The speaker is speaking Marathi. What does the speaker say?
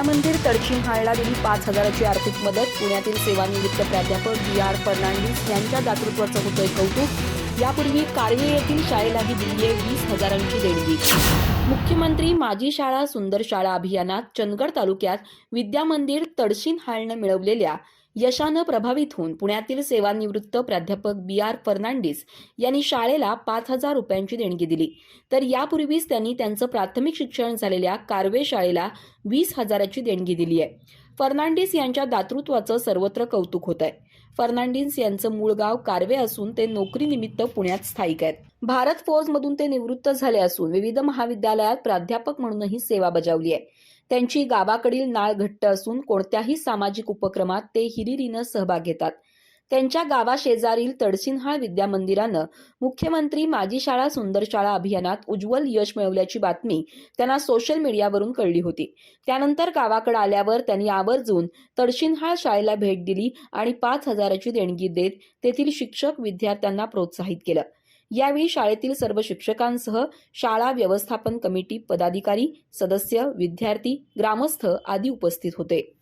विद्यामंदिर तडशीन हाळला दिली पाच हजाराची आर्थिक मदत. पुण्यातील सेवानिवृत्त प्राध्यापक बी आर फर्नांडिस यांच्या दातृत्वाचं होतंय कौतुक. यापूर्वी कार्वे येथील शाळेलाही दिली आहे वीस हजारांची देणगी. मुख्यमंत्री माझी शाळा सुंदर शाळा अभियानात चंदगड तालुक्यात विद्यामंदिर तडशीन हाळनं मिळवलेल्या यशानं प्रभावित होऊन पुण्यातील सेवानिवृत्त प्राध्यापक बी आर फर्नांडिस यांनी शाळेला पाच हजार रुपयांची देणगी दिली. तर यापूर्वीच त्यांनी त्यांचं प्राथमिक शिक्षण झालेल्या कार्वे शाळेला वीस हजाराची देणगी दिली आहे. फर्नांडिस यांच्या दातृत्वाचं सर्वत्र कौतुक होत आहे. फर्नांडिस यांचं मूळ गाव कारवे असून ते नोकरीनिमित्त पुण्यात स्थायिक आहेत. भारत फौजमधून ते निवृत्त झाले असून विविध महाविद्यालयात प्राध्यापक म्हणूनही सेवा बजावली आहे. त्यांची गावाकडील नाळ घट्ट असून कोणत्याही सामाजिक उपक्रमात ते हिरिरीनं सहभाग घेतात. त्यांच्या गावाशेजारील तडसिनहाळ विद्यामंदिरानं मुख्यमंत्री माझी शाळा सुंदर शाळा अभियानात उज्ज्वल यश मिळवल्याची बातमी त्यांना सोशल मीडियावरून कळली होती. त्यानंतर गावाकडे आल्यावर त्यांनी आवर्जून तडशिनहाळ शाळेला भेट दिली आणि पाच हजाराची देणगी देत तेथील शिक्षक विद्यार्थ्यांना प्रोत्साहित केलं. यावेळी शाळेतील सर्व शिक्षकांसह शाळा व्यवस्थापन कमिटी पदाधिकारी सदस्य विद्यार्थी ग्रामस्थ आदी उपस्थित होते.